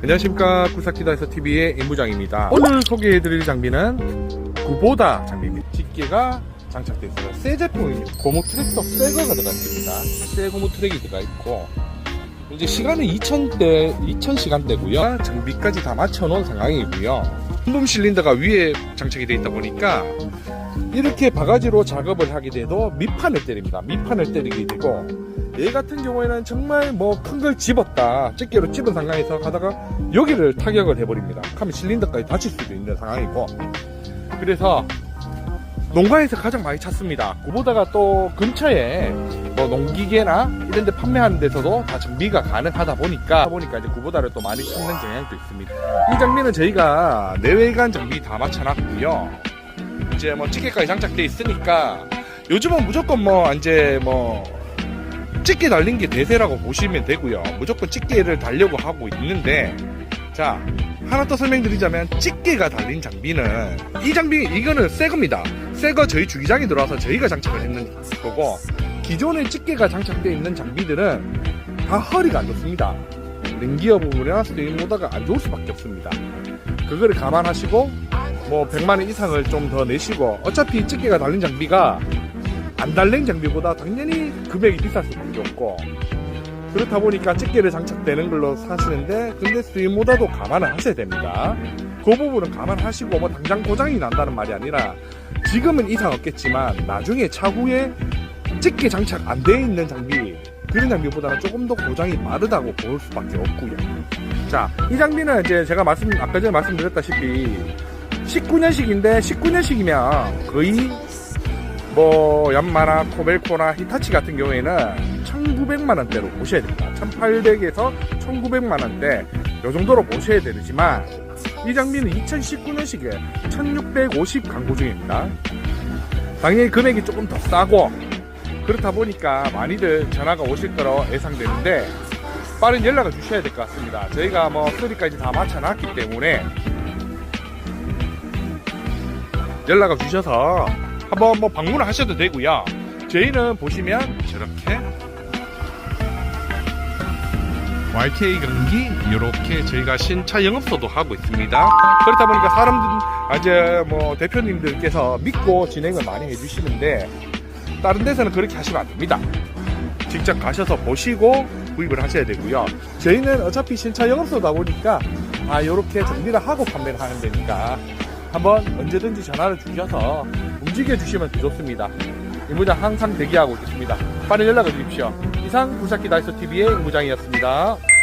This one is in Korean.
안녕하십니까 구사키다에서 TV의 임부장입니다. 오늘 소개해드릴 장비는 구보다 장비입니다. 집게가 장착되어 있어요. 새 제품입니다. 고무 트랙터 새 거가 들어갔습니다. 새 고무 트랙이 들어가 있고 이제 시간은 2000대 2000시간대고요. 장비까지 다 맞춰놓은 상황이고요. 분품 실린더가 위에 장착이 되어 있다 보니까 이렇게 바가지로 작업을 하게 돼도 밑판을 때립니다. 밑판을 때리게 되고 얘 같은 경우에는 정말 뭐 큰 걸 집었다 집게로 집은 상황에서 가다가 여기를 타격을 해버립니다. 하면 실린더까지 다칠 수도 있는 상황이고 그래서 농가에서 가장 많이 찾습니다. 그보다가 또 근처에 뭐 농기계나 이런 데 판매하는 데서도 다 정비가 가능하다 보니까 보니까 이제 구보다를 또 많이 찾는 경향도 있습니다. 이 장비는 저희가 내외관 장비 다 맞춰놨고요. 이제 뭐 찌개까지 장착돼 있으니까 요즘은 무조건 뭐 이제 뭐 찌개 달린 게 대세라고 보시면 되고요. 무조건 찌개를 달려고 하고 있는데 자 하나 더 설명드리자면 찌개가 달린 장비는 이 장비 이거는 새 겁니다. 새 거 저희 주기장에 들어와서 저희가 장착을 했는 거고 기존에 찌개가 장착되어 있는 장비들은 다 허리가 안 좋습니다. 링기어 부분이나 스테인 모더가 안 좋을 수밖에 없습니다. 그거를 감안하시고 뭐 100만 원 이상을 좀 더 내시고 어차피 찌개가 달린 장비가 안 달린 장비보다 당연히 금액이 비쌀 수밖에 없고 그렇다 보니까 찌개를 장착되는 걸로 사시는데 근데 스윙보다도 감안을 하셔야 됩니다. 그 부분은 감안하시고 뭐 당장 고장이 난다는 말이 아니라 지금은 이상 없겠지만 나중에 차후에 찌개 장착 안 돼 있는 장비 그런 장비보다는 조금 더 고장이 빠르다고 볼 수밖에 없고요. 자, 이 장비는 이제 제가 말씀 아까 전에 말씀드렸다시피 19년식인데 19년식이면 거의 뭐 얀마나 코벨코나 히타치 같은 경우에는 1900만 원대로 보셔야 됩니다. 1800에서 1900만 원대 요 정도로 보셔야 되지만 이 장비는 2019년식에 1650 광고 중입니다. 당연히 금액이 조금 더 싸고 그렇다 보니까 많이들 전화가 오실 거로 예상되는데 빠른 연락을 주셔야 될 것 같습니다. 저희가 뭐 소리까지 다 맞춰놨기 때문에 연락을 주셔서 한번 뭐 방문을 하셔도 되고요. 저희는 보시면 저렇게 YK 경기 이렇게 저희가 신차 영업소도 하고 있습니다. 그렇다 보니까 사람들 이제 뭐 대표님들께서 믿고 진행을 많이 해주시는데 다른 데서는 그렇게 하시면 안 됩니다. 직접 가셔서 보시고 구입을 하셔야 되고요. 저희는 어차피 신차 영업소다 보니까 아 이렇게 정리를 하고 판매를 하는 데니까 한번 언제든지 전화를 주셔서 움직여 주시면 더 좋습니다. 이무장 항상 대기하고 있겠습니다. 빠른 연락을 주십시오. 이상 구사키 다이소 TV의 이무장이었습니다.